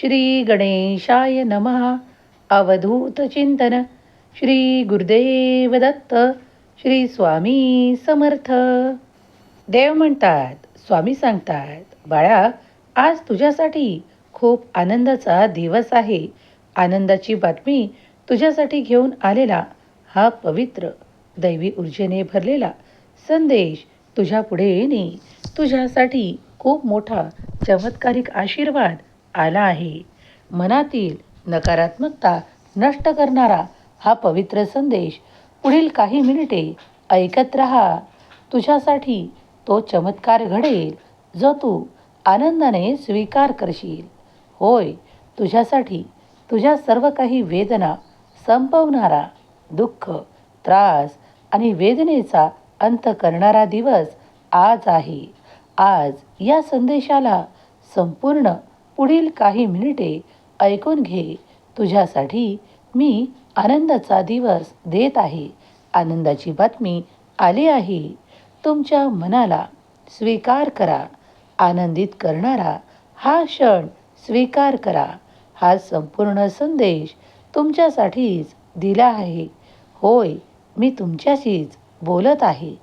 श्री गणेशाय नमः. अवधूत चिंतन. श्री गुरुदेव दत्त. श्री स्वामी समर्थ. देव म्हणतात स्वामी सांगतात बाळा आज तुझ्यासाठी खूप आनंदाचा दिवस आहे. आनंदाची बातमी तुझ्यासाठी घेऊन आलेला हा पवित्र दैवी ऊर्जेने भरलेला संदेश तुझ्या पुढे येणे. तुझ्यासाठी खूप मोठा चमत्कारिक आशीर्वाद आला आहे. मनातील नकारात्मकता नष्ट करणारा हा पवित्र संदेश पुढील काही मिनिटे ऐकत राहा. तुझ्यासाठी तो चमत्कार घडेल जो तू आनंदाने स्वीकार करशील. होय तुझ्यासाठी तुझ्या सर्व काही वेदना संपवणारा दुःख त्रास आणि वेदनेचा अंत करणारा दिवस आज आहे. आज या संदेशाला संपूर्ण पुढील काही मिनिटे ऐकून घे. तुझ्यासाठी मी आनंदाचा दिवस देत आहे. आनंदाची बातमी आली आहे. तुमच्या मनाला स्वीकार करा. आनंदित करणारा हा क्षण स्वीकार करा. हा संपूर्ण संदेश तुमच्यासाठीच दिला आहे. होय मी तुमच्याशीच बोलत आहे.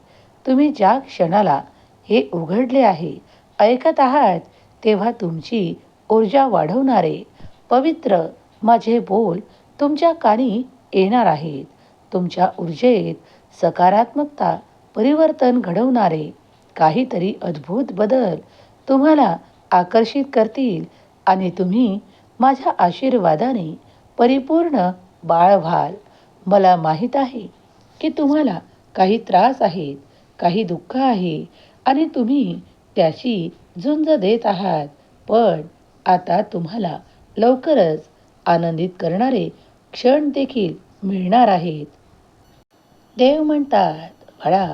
तुम्ही ज्या क्षणाला हे उघडले आहे ऐकत आहात तेव्हा तुमची ऊर्जा वाढवणारे पवित्र माझे बोल तुमच्या कानी येणार आहेत. तुमच्या ऊर्जेत सकारात्मकता परिवर्तन घडवणारे काहीतरी अद्भुत बदल तुम्हाला आकर्षित करतील आणि तुम्ही माझ्या आशीर्वादाने परिपूर्ण बाळ व्हाल मला माहीत आहे की तुम्हाला काही त्रास आहेत काही दुःख आहे आणि तुम्ही त्याची झुंज देत आहात पण आता तुम्हाला लवकरच आनंदित करणारे क्षण देखील मिळणार आहेत. देव म्हणतात बाळा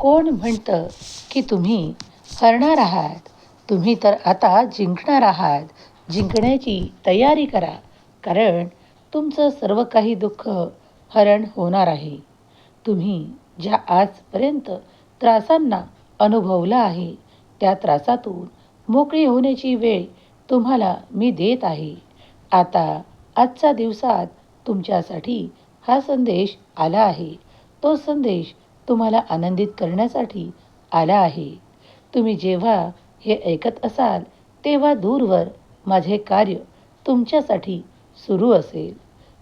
कोण म्हणतं की तुम्ही हरणार आहात? तुम्ही तर आता जिंकणार आहात. जिंकण्याची तयारी करा कारण तुमचं सर्व काही दुःख हरण होणार आहे. तुम्ही ज्या आजपर्यंत त्रासांना अनुभवला आहे त्या त्रासातून मोकळी होण्याची वेळ तुम्हाला मी देत आहे. आता आजच्या दिवसात तुमच्यासाठी हा संदेश आला आहे. तो संदेश तुम्हाला आनंदित करण्यासाठी आला आहे. तुम्ही जेव्हा हे ऐकत असाल तेव्हा दूरवर माझे कार्य तुमच्यासाठी सुरू असेल.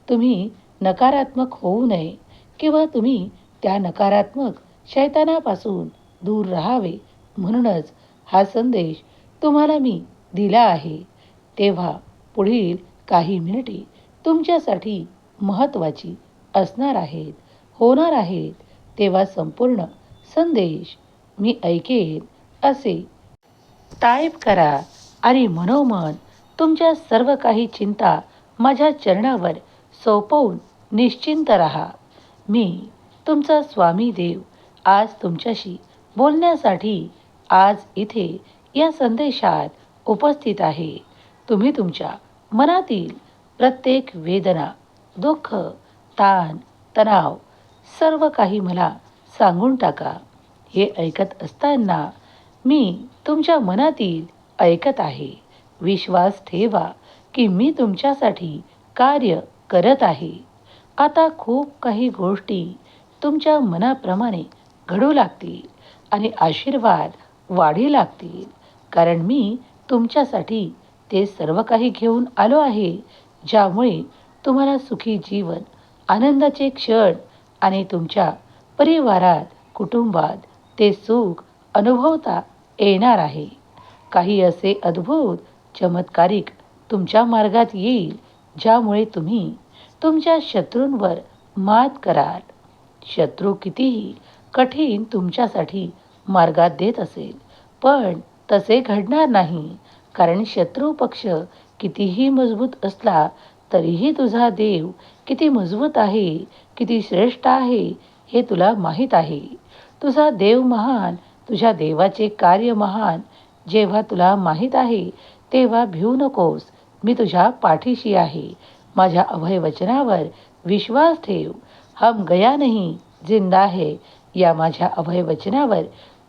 तुम्ही नकारात्मक होऊ नये किंवा तुम्ही त्या नकारात्मक शैतानापासून दूर राहावे म्हणूनच हा संदेश तुम्हाला मी दिला आहे. तेव्हा पुढील काही मिनिटे तुमच्यासाठी महत्त्वाची असणार आहेत. होणार आहेत. तेव्हा संपूर्ण संदेश मी ऐकेन असे. टाईप करा आणि मनोमन तुमच्या सर्व काही चिंता माझ्या चरणावर सोपवून निश्चिंत राहा. मी तुमचा स्वामी देव. आज तुमच्याशी बोलण्यासाठी आज इथे या संदेशात उपस्थित आहे. तुम्ही तुमच्या मनातील प्रत्येक वेदना दुःख ताण तणाव सर्व काही मला सांगून टाका. हे ऐकत असताना मी तुमच्या मनातील ऐकत आहे. विश्वास ठेवा की मी तुमच्यासाठी कार्य करत आहे. आता खूप काही गोष्टी तुमच्या मनाप्रमाणे घडू लागतील आणि आशीर्वाद वाढी लागतील. कारण मी तुमच्यासाठी ते सर्व काही घेऊन आलो आहे ज्यामुळे तुम्हाला सुखी जीवन आनंदाचे क्षण आणि तुमच्या परिवारात कुटुंबात ते सुख अनुभवता येणार आहे. काही असे अद्भुत चमत्कारिक तुमच्या मार्गात येईल ज्यामुळे तुम्ही तुमच्या शत्रूंवर मात कराल. शत्रू कितीही कठीण तुमच्यासाठी मार्गात देत असेल पण तसे घडणार नाही. कारण शत्रू पक्ष कितीही मजबूत असला तरीही तुझा देव किती मजबूत आहे किती श्रेष्ठ आहे हे तुला माहीत आहे. तुझा देव महान तुझ्या देवाचे कार्य महान. जेव्हा तुला माहीत आहे तेव्हा भिवू नकोस. मी तुझ्या पाठीशी आहे. माझ्या अभय वचनावर विश्वास ठेव. हम गया नाही जिंदा है. या माझ्या अभय वचनावर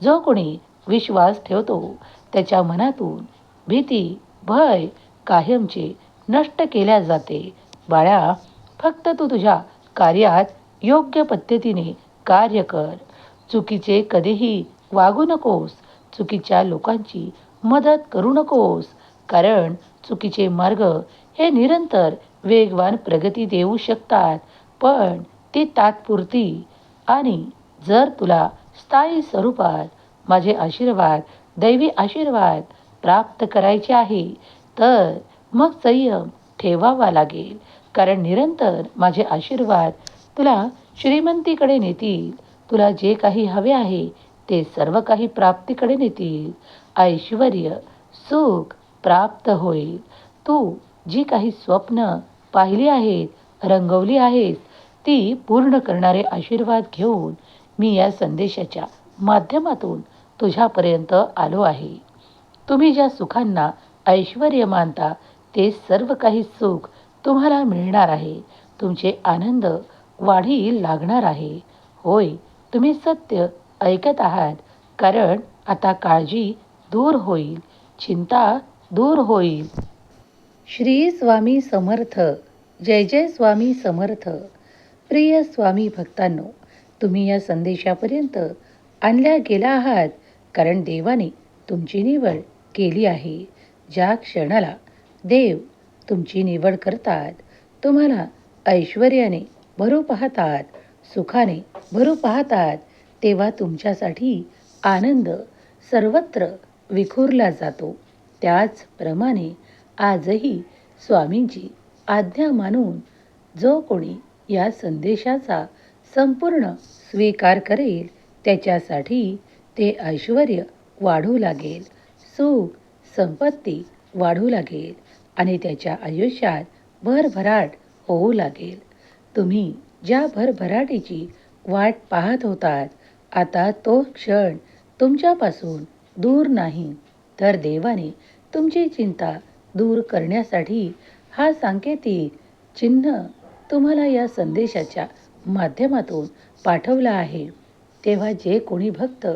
जो कोणी विश्वास ठेवतो. त्याच्या मनातून भीती भय कायमचे नष्ट केल्या जाते. बाळा फक्त तू तुझ्या कार्यात योग्य पद्धतीने कार्य कर. चुकीचे कधीही वागू नकोस. चुकीच्या लोकांची मदत करू नकोस. कारण चुकीचे मार्ग हे निरंतर वेगवान प्रगती देऊ शकतात. पण ती तात्पुरती आणि जर तुला स्थायी स्वरूपात माझे आशीर्वाद दैवी आशीर्वाद प्राप्त करायचे आहे. तर मग संयम ठेवावा लागेल. कारण निरंतर माझे आशीर्वाद तुला श्रीमंतीकडे नेतील. तुला जे काही हवे आहे ते सर्व काही प्राप्तीकडे नेतील. ऐश्वर सुख प्राप्त होईल. तू जी काही स्वप्न पाहिली आहेत रंगवली आहेत ती पूर्ण करणारे आशीर्वाद घेऊन मी या संदेशाच्या माध्यमातून तुझ्यापर्यंत आलो आहे. तुम्ही ज्या सुखांना ऐश्वर मानता ते सर्व काही सुख तुम्हाला मिळणार आहे. तुमचे आनंद वाढी लागणार आहे. होय तुम्ही सत्य ऐकत आहात कारण आता काळजी दूर होईल चिंता दूर होईल. श्री स्वामी समर्थ जय जय स्वामी समर्थ. प्रिय स्वामी भक्तांनो तुम्ही या संदेशापर्यंत आणल्या गेला आहात. कारण देवाने तुमची निवड केली आहे. ज्या क्षणाला देव तुमची निवड करतात तुम्हाला ऐश्वर्याने भरू पाहतात सुखाने भरू पाहतात तेव्हा तुमच्यासाठी आनंद सर्वत्र विखुरला जातो. त्याचप्रमाणे आजही स्वामींची आज्ञा मानून जो कोणी या संदेशाचा संपूर्ण स्वीकार करेल त्याच्यासाठी ते ऐश्वर वाढू लागेल. सुख संपत्ती वाढू लागेल आणि त्याच्या आयुष्यात भरभराट होऊ लागेल. तुम्ही ज्या भरभराटीची वाट पाहत होतात आता तो क्षण तुमच्यापासून दूर नाही. तर देवाने तुमची चिंता दूर करण्यासाठी हा सांकेतिक चिन्ह तुम्हाला या संदेशाच्या माध्यमातून पाठवला आहे. तेव्हा जे कोणी भक्त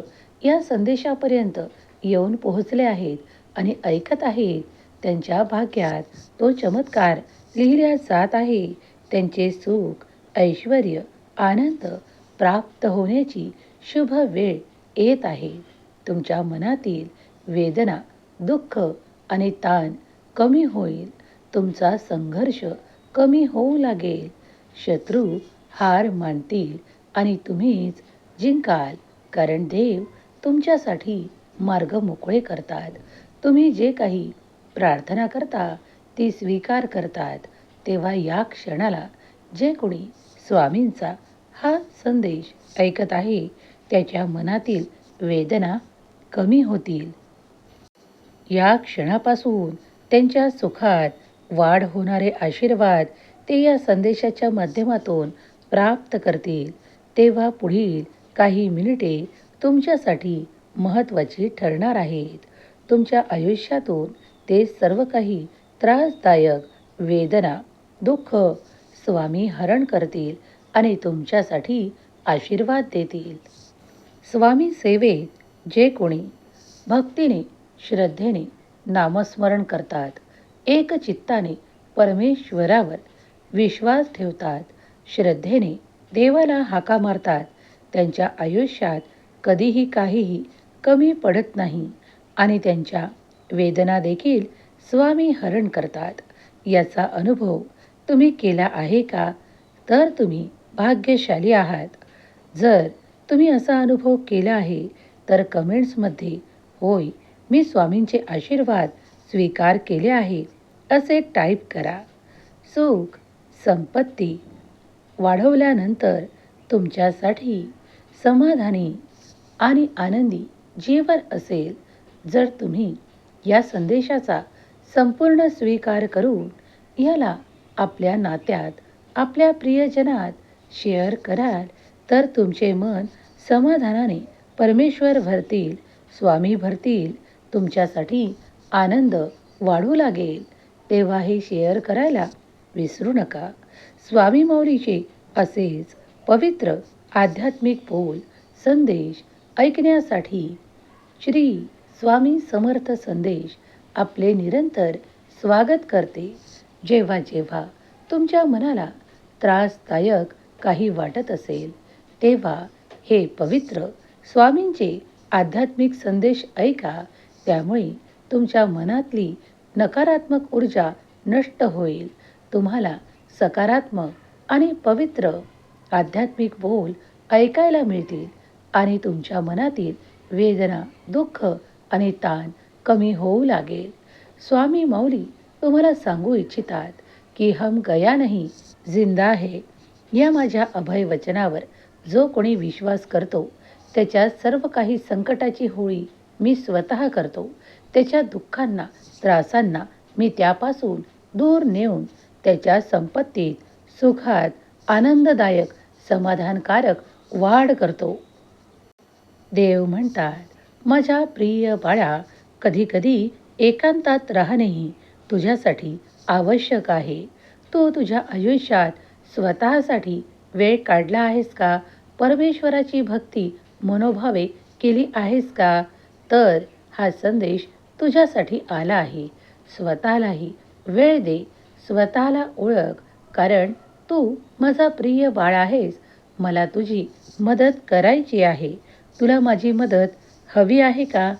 या संदेशापर्यंत येऊन पोहोचले आहेत आणि ऐकत आहेत. त्यांच्या भाग्यात तो चमत्कार लिहिल्या जात आहे. त्यांचे सुख ऐश्वर आनंद प्राप्त होण्याची शुभ वेळ येत आहे. तुमच्या मनातील वेदना दुःख आणि ताण कमी होईल. तुमचा संघर्ष कमी होऊ लागेल. शत्रू हार मानतील आणि तुम्हीच जिंकाल. कारण देव तुमच्यासाठी मार्ग मोकळे करतात. तुम्ही जे काही प्रार्थना करता ती स्वीकार करतात. तेव्हा या क्षणाला जे कोणी स्वामींचा हा संदेश ऐकत आहे त्याच्या मनातील वेदना कमी होतील. या क्षणापासून त्यांच्या सुखात वाढ होणारे आशीर्वाद ते या संदेशाच्या माध्यमातून प्राप्त करतील. तेव्हा पुढील काही मिनिटे तुमच्यासाठी महत्त्वाची ठरणार आहेत. तुमच्या आयुष्यातून ते सर्व काही त्रासदायक वेदना दुःख स्वामी हरण करतील आणि तुमच्यासाठी आशीर्वाद देतील. स्वामी सेवेत जे कोणी भक्तीने श्रद्धेने नामस्मरण करतात एक चित्ताने परमेश्वरावर विश्वास ठेवतात श्रद्धेने देवाला हाका मारतात त्यांच्या आयुष्यात कधीही काहीही कमी पडत नाही आणि त्यांच्या वेदना देखील स्वामी हरण करतात. याचा अनुभव तुम्ही केला आहे का? तर तुम्ही भाग्यशाली आहात. जर तुम्ही असा अनुभव केला आहे तर कमेंट्समध्ये होय मी स्वामींचे आशीर्वाद स्वीकार केले आहे असे टाईप करा. सुख संपत्ती वाढवल्यानंतर तुमच्यासाठी समाधानी आणि आनंदी जीवन असेल जर तुम्ही या संदेशाचा संपूर्ण स्वीकार करून याला आपल्या नात्यात आपल्या प्रियजनात शेअर कराल तर तुमचे मन समाधानाने परमेश्वर भरतील स्वामी भरतील तुमच्यासाठी आनंद वाढू लागेल. तेव्हा हे शेअर करायला विसरू नका. स्वामी मौलीचे असेच पवित्र आध्यात्मिक बोल संदेश ऐकण्यासाठी श्री स्वामी समर्थ संदेश आपले निरंतर स्वागत करते. जेव्हा जेव्हा तुमच्या मनाला त्रासदायक काही वाटत असेल तेव्हा हे पवित्र स्वामींचे आध्यात्मिक संदेश ऐका. त्यामुळे तुमच्या मनातली नकारात्मक ऊर्जा नष्ट होईल. तुम्हाला सकारात्मक आणि पवित्र आध्यात्मिक बोल ऐकायला मिळतील. आणि तुमच्या मनातील वेदना दुःख आणि ताण कमी होऊ लागेल. स्वामी मौली तुम्हाला सांगू इच्छितात की हम गया नाही जिंदा आहे या माझ्या अभय वचनावर जो कोणी विश्वास करतो त्याच्या सर्व काही संकटाची होळी मी स्वतः करतो. त्याच्या दुःखांना त्रासांना मी त्यापासून दूर नेऊन त्याच्या संपत्तीत सुखात आनंददायक समाधानकारक वाढ करतो. देव म्हणतात माझ्या प्रिय बाळा कधीकधी एकांतात राहणेही तुझ्यासाठी आवश्यक आहे. तू तुझ्या आयुष्यात स्वतःसाठी वेळ काढला आहेस का? परमेश्वराची भक्ती मनोभावे केली आहेस का? तर हा संदेश तुझ्यासाठी आला आहे. स्वतःलाही वेळ दे. स्वतःला ओळख. कारण तू माझा प्रिय बाळ आहेस. मला तुझी मदत करायची आहे. तुला माझी मदत हवी आहे का?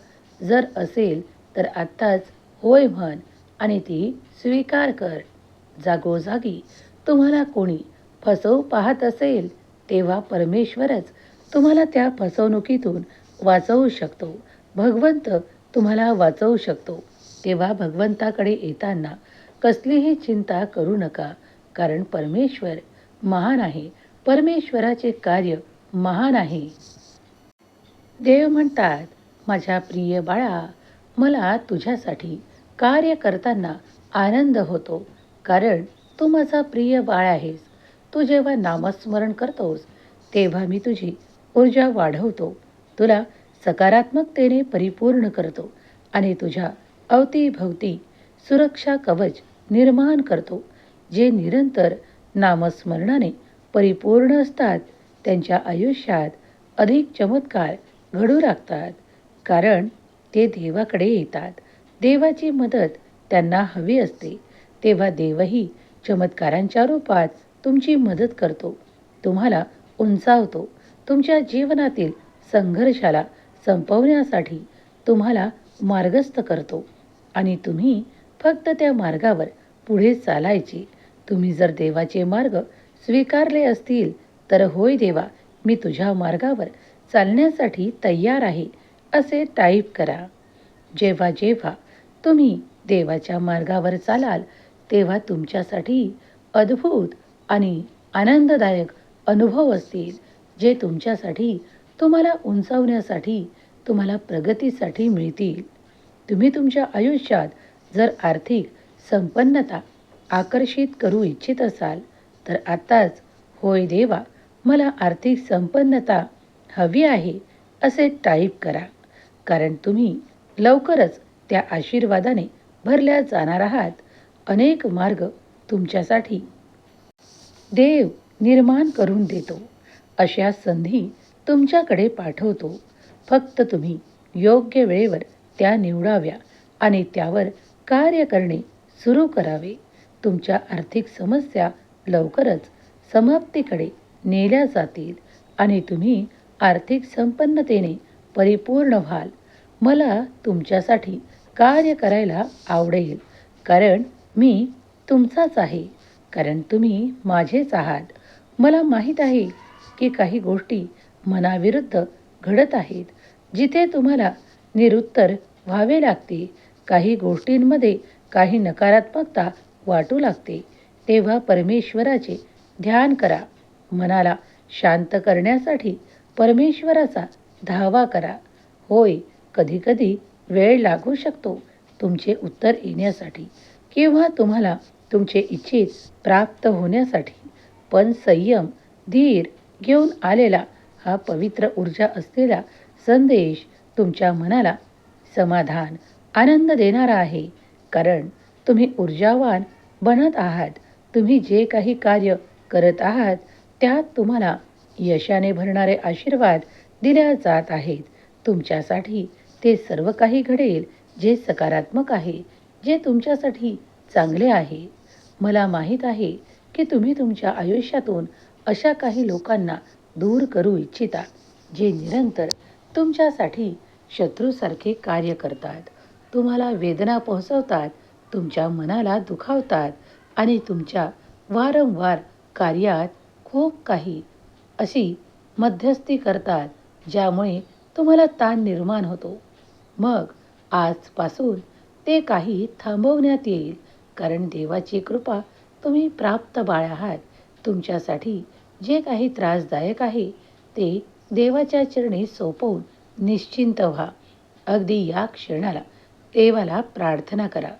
जर असेल तर आत्ताच होय म्हण आणि ती स्वीकार कर. जागोजागी तुम्हाला कोणी फसवू पाहत असेल तेव्हा परमेश्वरच तुम्हाला त्या फसवणुकीतून वाचवू शकतो. भगवंत तुम्हाला वाचवू शकतो. तेव्हा भगवंताकडे येताना कसलीही चिंता करू नका कारण परमेश्वर महान आहे. परमेश्वराचे कार्य महान आहे. देव म्हणतात माझ्या प्रिय बाळा मला तुझ्यासाठी कार्य करताना आनंद होतो कारण तू माझा प्रिय बाळ आहेस. तू जेव्हा नामस्मरण करतोस तेव्हा मी तुझी ऊर्जा वाढवतो. तुला सकारात्मकतेने परिपूर्ण करतो आणि तुझ्या अवतीभवती सुरक्षा कवच निर्माण करतो जे निरंतर नामस्मरणाने परिपूर्ण असतात. त्यांच्या आयुष्यात अधिक चमत्कार घडू लागतात. कारण ते देवाकडे येतात. देवाची मदत त्यांना हवी असते. तेव्हा देवही चमत्कारांच्या रूपात तुमची मदत करतो. तुम्हाला उंचावतो. तुमच्या जीवनातील संघर्षाला संपवण्यासाठी तुम्हाला मार्गस्थ करतो. आणि तुम्ही फक्त त्या मार्गावर पुढे चालायचे. तुम्ही जर देवाचे मार्ग स्वीकारले असतील तर होय देवा मी तुझ्या मार्गावर चालण्यासाठी तयार आहे असे टाईप करा. जेव्हा जेव्हा तुम्ही देवाच्या मार्गावर चालाल तेव्हा तुमच्यासाठी अद्भुत आणि आनंददायक अनुभव असतील जे तुमच्यासाठी तुम्हाला उंचावण्यासाठी तुम्हाला प्रगतीसाठी मिळतील. तुम्ही तुमच्या आयुष्यात जर आर्थिक संपन्नता आकर्षित करू इच्छित असाल तर आत्ताच होय देवा मला आर्थिक संपन्नता हवी आहे असे टाईप करा. कारण तुम्ही लवकरच त्या आशीर्वादाने भरल्या जाणार आहात. अनेक मार्ग तुमच्यासाठी देव निर्माण करून देतो. अशा संधी तुमच्याकडे पाठवतो. फक्त तुम्ही योग्य वेळेवर त्या निवडाव्या आणि त्यावर कार्य करणे सुरू करावे. तुमच्या आर्थिक समस्या लवकरच समाप्तीकडे नेल्या जातील आणि तुम्ही आर्थिक संपन्नतेने परिपूर्ण व्हाल. मला तुमच्यासाठी कार्य करायला आवडेल कारण मी तुमचाच आहे कारण तुम्ही माझेच आहात. मला माहीत आहे की काही गोष्टी मनाविरुद्ध घडत आहेत जिथे तुम्हाला निरुत्तर व्हावे लागते. काही गोष्टींमध्ये काही नकारात्मकता वाटू लागते. तेव्हा परमेश्वराचे ध्यान करा. मनाला शांत करण्यासाठी परमेश्वराचा धावा करा. होय कधीकधी वेळ लागू शकतो तुमचे उत्तर येण्यासाठी किंवा तुम्हाला तुमचे इच्छित प्राप्त होण्यासाठी. पण संयम धीर घेऊन आलेला हा पवित्र ऊर्जा असलेला संदेश तुमच्या मनाला समाधान आनंद देणारा आहे. कारण तुम्ही ऊर्जावान बनत आहात. तुम्ही जे काही कार्य करत आहात त्यात तुम्हाला यशाने भरणारे आशीर्वाद दिल्या जात आहेत. तुमच्यासाठी ते सर्व काही घडेल जे सकारात्मक आहे जे तुमच्यासाठी चांगले आहे. मला माहीत आहे की तुम्ही तुमच्या आयुष्यातून अशा काही लोकांना दूर करू इच्छिता जे निरंतर तुमच्यासाठी शत्रूसारखे कार्य करतात. तुम्हाला वेदना पोहोचवतात तुमच्या मनाला दुखावतात आणि तुमच्या वारंवार कार्यात खूप काही अशी मध्यस्थी करतात ज्यामुळे तुम्हाला ताण निर्माण होतो. मग आजपासून ते काही थांबवण्यात येईल कारण देवाची कृपा तुम्ही प्राप्त बाळ आहात. तुमच्यासाठी जे काही त्रासदायक आहे ते देवाच्या चरणी सोपवून निश्चिंत व्हा. अगदी या क्षणाला देवाला प्रार्थना करा.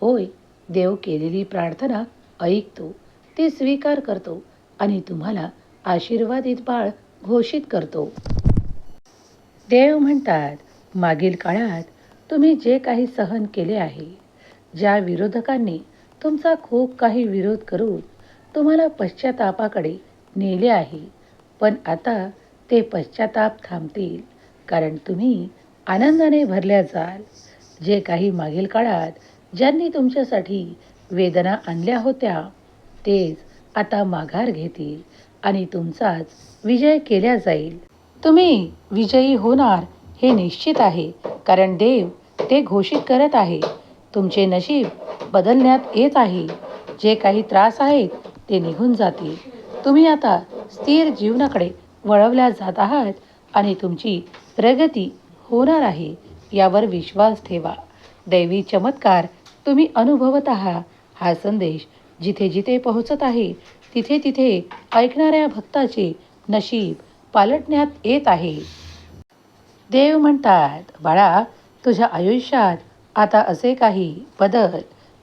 होय देव केलेली प्रार्थना ऐकतो ती स्वीकार करतो आणि तुम्हाला आशीर्वादित बाळ घोषित करतो. देव म्हणतात मागील काळात तुम्ही जे काही सहन केले आहे ज्या विरोधकांनी तुमचा खूप काही विरोध करून तुम्हाला पश्चातापाकडे नेले आहे पण आता ते पश्चाताप थांबतील कारण तुम्ही आनंदाने भरल्या जाल. जे काही मागील काळात ज्यांनी तुमच्यासाठी वेदना आणल्या होत्या तेच आता माघार घेतील. आणि तुमचाच विजय केला जाईल. तुम्ही विजयी होणार हे निश्चित आहे कारण देव ते घोषित करत आहे. तुमचे नशीब बदलण्यात येत आहे. जे काही त्रास आहेत ते निघून जातील. तुम्ही आता स्थिर जीवनाकडे वळवल्या जात आहात आणि तुमची प्रगती होणार आहे यावर विश्वास ठेवा. दैवी चमत्कार तुम्ही अनुभवत आहात. हा संदेश जिथे जिथे पोहोचत आहे तिथे तिथे ऐकणाऱ्या भक्ताचे नशीब पालटण्यात येत आहे. देव म्हणतात बाळा तुझ्या आयुष्यात आता असे काही बदल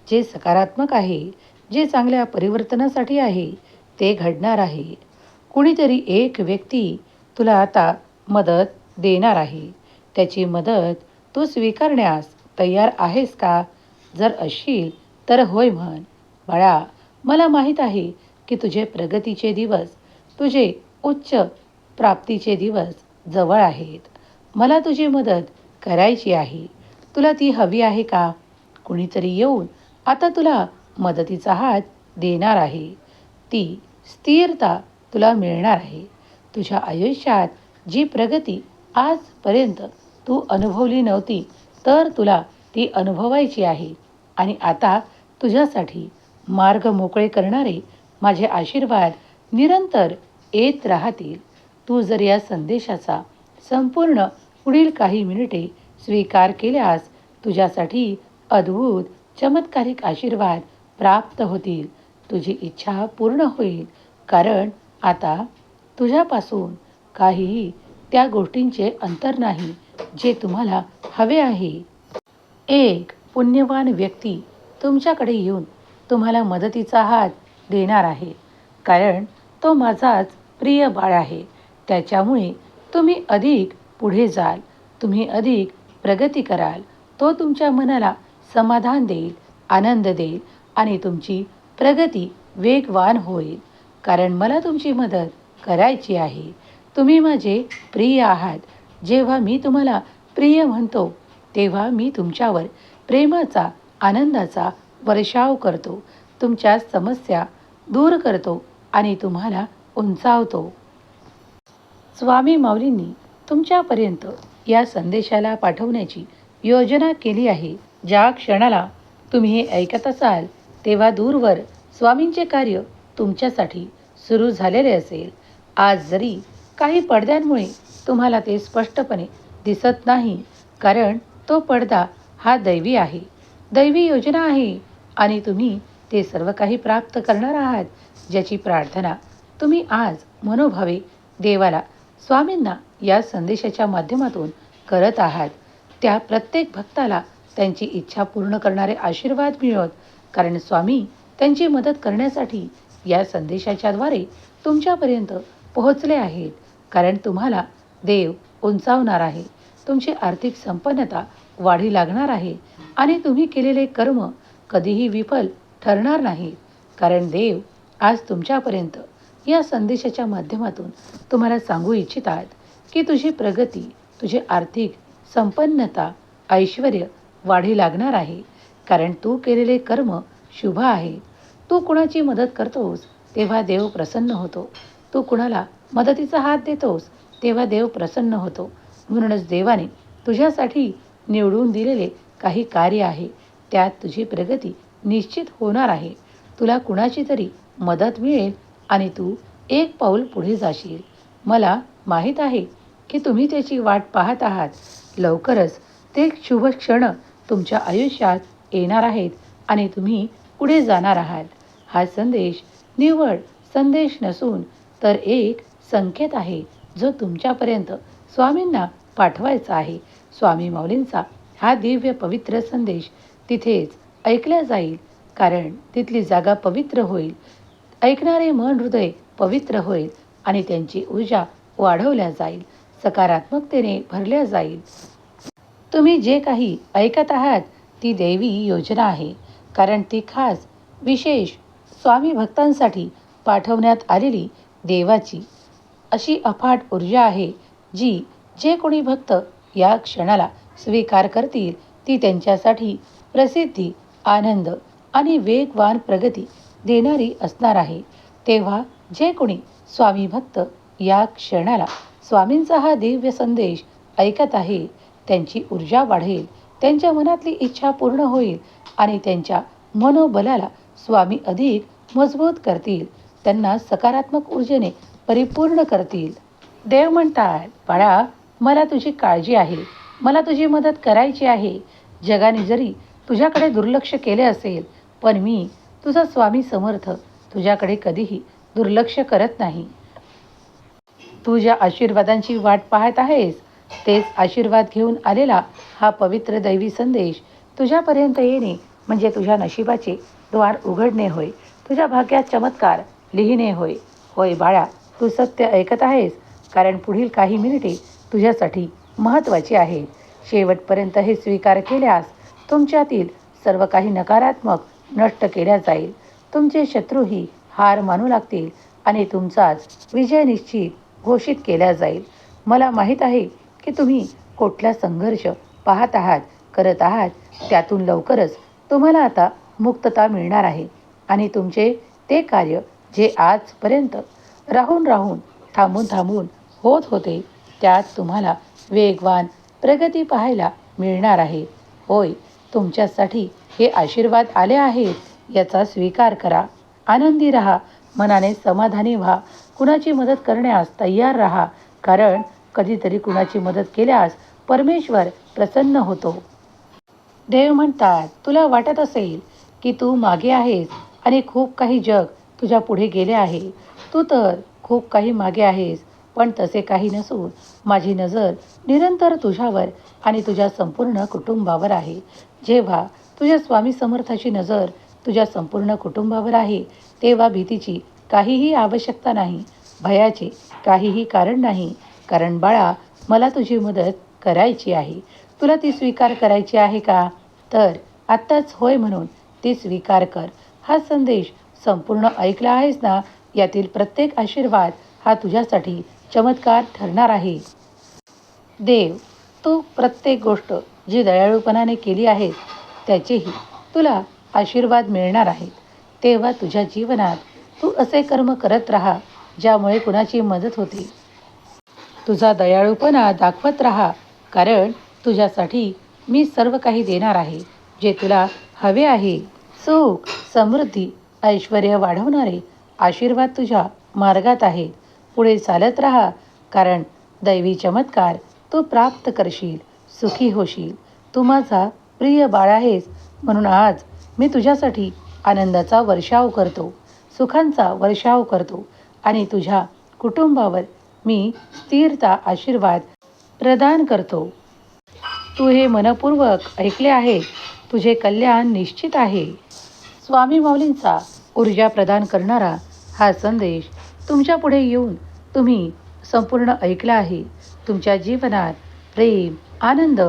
जे सकारात्मक आहे जे चांगल्या परिवर्तनासाठी आहे ते घडणार आहे. कुणीतरी एक व्यक्ती तुला आता मदत देणार आहे. त्याची मदत तू स्वीकारण्यास तयार आहेस का? जर असशील तर होय म्हण. बाळा मला माहीत आहे की तुझे प्रगतीचे दिवस तुझे उच्च प्राप्तीचे दिवस जवळ आहेत. मला तुझी मदत करायची आहे. तुला ती हवी आहे का? कुणीतरी येऊन आता तुला मदतीचा हात देणार आहे. ती स्थिरता तुला मिळणार आहे. तुझ्या आयुष्यात जी प्रगती आजपर्यंत तू अनुभवली नव्हती तर तुला ती अनुभवायची आहे. आणि आता तुझ्यासाठी मार्ग मोकळे करणारे माझे आशीर्वाद निरंतर येत राहतील. तू जर या संदेशाचा संपूर्ण पुढील काही मिनिटे स्वीकार केल्यास तुझ्यासाठी अद्भुत चमत्कारिक आशीर्वाद प्राप्त होतील. तुझी इच्छा पूर्ण होईल. कारण आता तुझ्यापासून काहीही त्या गोष्टींचे अंतर नाही जे तुम्हाला हवे आहे. एक पुण्यवान व्यक्ती तुमच्याकडे येऊन तुम्हाला मदतीचा हात देणार आहे. कारण तो माझाच प्रिय बाळ आहे. त्याच्यामुळे तुम्ही अधिक पुढे जाल. तुम्ही अधिक प्रगती कराल. तो तुमच्या मनाला समाधान देईल आनंद देईल आणि तुमची प्रगती वेगवान होईल. कारण मला तुमची मदत करायची आहे. तुम्ही माझे प्रिय आहात. जेव्हा मी तुम्हाला प्रिय म्हणतो तेव्हा मी तुमच्यावर प्रेमाचा आनंदाचा वर्षाव करतो. तुमच्या समस्या दूर करतो आणि तुम्हाला उंचावतो. स्वामी माऊलींनी तुमच्यापर्यंत या संदेशाला पाठवण्याची योजना केली आहे. ज्या क्षणाला तुम्ही हे ऐकत असाल तेव्हा दूरवर स्वामींचे कार्य तुमच्यासाठी सुरू झालेले असेल. आज जरी काही पडद्यांमुळे तुम्हाला ते स्पष्टपणे दिसत नाही कारण तो पडदा हा दैवी आहे. दैवी योजना आहे आणि तुम्ही ते सर्व काही प्राप्त करणार आहात ज्याची प्रार्थना तुम्ही आज मनोभावे देवाला स्वामींना या संदेशाच्या माध्यमातून करत आहात. त्या प्रत्येक भक्ताला त्यांची इच्छा पूर्ण करणारे आशीर्वाद मिळत कारण स्वामी त्यांची मदत करण्यासाठी या संदेशाच्याद्वारे तुमच्यापर्यंत पोहोचले आहेत. कारण तुम्हाला देव उंचावणार आहे तुमची आर्थिक संपन्नता वाढी लागणार आहे आणि तुम्ही केलेले कर्म कधीही विफल ठरणार नाही. कारण देव आज तुमच्यापर्यंत या संदेशाच्या माध्यमातून तुम्हाला सांगू इच्छितात की तुझी प्रगती तुझी आर्थिक संपन्नता ऐश्वर वाढी लागणार आहे. कारण तू केलेले कर्म शुभ आहे. तू कुणाची मदत करतोस तेव्हा देव प्रसन्न होतो. तू कुणाला मदतीचा हात देतोस तेव्हा देव प्रसन्न होतो. म्हणूनच देवाने तुझ्यासाठी निवडून दिलेले काही कार्य आहे. त्यात तुझी प्रगती निश्चित होणार आहे. तुला कुणाची तरी मदत मिळेल आणि तू एक पाऊल पुढे जाशील. मला माहीत आहे की तुम्ही त्याची वाट पाहत आहात. लवकरच ते शुभ क्षण तुमच्या आयुष्यात येणार आहेत आणि तुम्ही पुढे जाणार आहात. हा संदेश निवड संदेश नसून तर एक संकेत आहे जो तुमच्यापर्यंत स्वामींना पाठवायचा आहे. स्वामी माऊलींचा हा दिव्य पवित्र संदेश तिथेच ऐकल्या जाईल कारण तिथली जागा पवित्र होईल. ऐकणारे मन हृदय पवित्र होईल आणि त्यांची ऊर्जा वाढवल्या जाईल सकारात्मकतेने भरल्या जाईल. तुम्ही जे काही ऐकत आहात ती देवी योजना आहे कारण ती खास विशेष स्वामी भक्तांसाठी पाठवण्यात आलेली देवाची अशी अफाट ऊर्जा आहे जी जे कोणी भक्त या क्षणाला स्वीकार करतील ती त्यांच्यासाठी प्रसिद्धी आनंद आणि वेगवान प्रगती देणारी असणार आहे. तेव्हा जे कोणी स्वामी भक्त या क्षणाला स्वामींचा हा दिव्य संदेश ऐकत आहे त्यांची ऊर्जा वाढेल त्यांच्या मनातली इच्छा पूर्ण होईल आणि त्यांच्या मनोबलाला स्वामी अधिक मजबूत करतील. त्यांना सकारात्मक ऊर्जेने परिपूर्ण करतील. देव म्हणतात बाळा मला तुझी काळजी आहे. मला तुझी मदत करायची आहे. जगाने जरी तुझ्याकडे दुर्लक्ष केले असेल पण मी तुझा स्वामी समर्थ तुझ्याकडे कधीही दुर्लक्ष करत नाही. तू ज्या आशीर्वादांची वाट पाहत आहेस तेच आशीर्वाद घेऊन आलेला हा पवित्र दैवी संदेश तुझ्यापर्यंत येणे म्हणजे तुझ्या नशिबाचे द्वार उघडणे होय तुझ्या भाग्यात चमत्कार लिहिणे होय. होय बाळा तू सत्य ऐकत आहेस कारण पुढील काही मिनिटे तुझ्यासाठी महत्त्वाची आहेत शेवटपर्यंत हे स्वीकार केल्यास तुमच्यातील सर्व काही नकारात्मक नष्ट केल्या जाईल. तुमचे शत्रूही हार मानू लागतील आणि तुमचाच विजय निश्चित घोषित केला जाईल. मला माहीत आहे की तुम्ही कुठला संघर्ष पाहत आहात करत आहात त्यातून लवकरच तुम्हाला आता मुक्तता मिळणार आहे आणि तुमचे ते कार्य जे आजपर्यंत राहून राहून थांबून थांबून होत होते त्यात तुम्हाला वेगवान प्रगती पाहायला मिळणार आहे. होय तुमच्यासाठी हे आशीर्वाद आले आहेत याचा स्वीकार करा. आनंदी राहा मनाने समाधानी व्हा. कुणाची मदत करण्यास तयार राहा कारण कधीतरी कुणाची मदत केल्यास परमेश्वर प्रसन्न होतो. देव म्हणतात तुला वाटत असेल की तू मागे आहेस आणि खूप काही जग तुझ्या पुढे गेले आहे. तू तर खूप काही मागे आहेस पण तसे काही नसून माझी नजर निरंतर तुझ्यावर आणि तुझ्या संपूर्ण कुटुंबावर आहे. जेव्हा तुझ्या स्वामी समर्थाची नजर तुझ्या संपूर्ण कुटुंबावर आहे तेव्हा भीतीची काहीही आवश्यकता नाही भयाचे काहीही कारण नाही. कारण बाळा मला तुझी मदत करायची आहे. तुला ती स्वीकार करायची आहे का? तर आत्ताच होय म्हणून ती स्वीकार कर. हा संदेश संपूर्ण ऐकला आहेस ना? यातील प्रत्येक आशीर्वाद हा तुझ्यासाठी चमत्कार ठरणार आहे. देव तू प्रत्येक गोष्ट जी दयाळूपणाने केली आहे त्याचेही तुला आशीर्वाद मिळणार आहेत तेव्हा तुझ्या जीवनात तू असे कर्म करत राहा ज्यामुळे कुणाची मदत होते. तुझा दयाळूपणा दाखवत राहा कारण तुझ्यासाठी मी सर्व काही देणार आहे जे तुला हवे आहे. सुख समृद्धी ऐश्वर वाढवणारे आशीर्वाद तुझ्या मार्गात आहेत पुढे चालत राहा कारण दैवी चमत्कार तू प्राप्त करशील सुखी होशील. तू माझा प्रिय बाळ आहेस म्हणून आज मी तुझ्यासाठी आनंदाचा वर्षाव करतो सुखांचा वर्षाव करतो आणि तुझ्या कुटुंबावर मी स्थिरता आशीर्वाद प्रदान करतो. तू हे मनपूर्वक ऐकले आहे तुझे कल्याण निश्चित आहे. स्वामी माऊलींचा ऊर्जा प्रदान करणारा हा संदेश तुमच्यापुढे येऊन तुम्ही संपूर्ण ऐकलं आहे. तुमच्या जीवनात प्रेम आनंद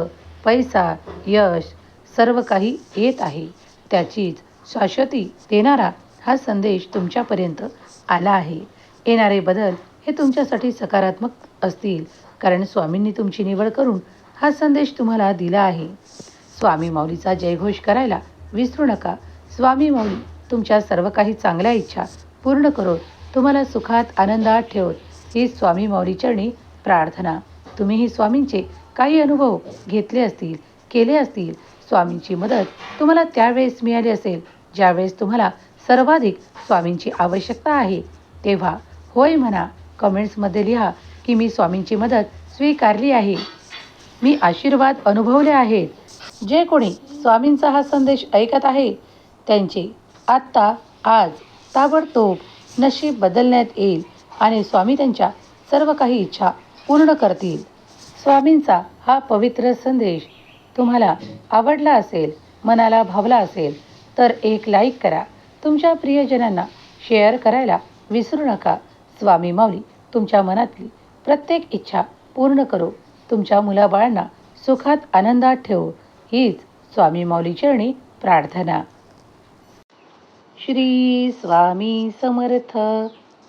पैसा यश सर्व काही येत आहे. त्याचीच शाश्वती देणारा हा संदेश तुमच्यापर्यंत आला आहे. येणारे बदल हे तुमच्यासाठी सकारात्मक असतील कारण स्वामींनी तुमची निवड करून हा संदेश तुम्हाला दिला आहे. स्वामी माऊलीचा जयघोष करायला विसरू नका. स्वामी माऊली तुमच्या सर्व काही चांगल्या इच्छा पूर्ण करून तुम्हाला सुखात आनंदात ठेवत ही स्वामी मौरीचरणी प्रार्थना. तुम्हीही स्वामींचे काही अनुभव घेतले असतील केले असतील स्वामींची मदत तुम्हाला त्यावेळेस मिळाली असेल ज्यावेळेस तुम्हाला सर्वाधिक स्वामींची आवश्यकता आहे. तेव्हा होय म्हणा कमेंट्समध्ये लिहा की मी स्वामींची मदत स्वीकारली आहे. मी आशीर्वाद अनुभवले आहेत. जे कोणी स्वामींचा हा संदेश ऐकत आहे त्यांचे आत्ता आज ताबडतोब नशीब बदलण्यात येईल. आणि स्वामी त्यांच्या सर्व काही इच्छा पूर्ण करतील. स्वामींचा हा पवित्र संदेश तुम्हाला आवडला असेल मनाला भावला असेल तर एक लाईक करा. तुमच्या प्रियजनांना शेअर करायला विसरू नका. स्वामी माऊली तुमच्या मनातली प्रत्येक इच्छा पूर्ण करो. तुमच्या मुलाबाळांना सुखात आनंदात ठेवू. हीच स्वामी माऊली चरणी प्रार्थना. श्री स्वामी समर्थ.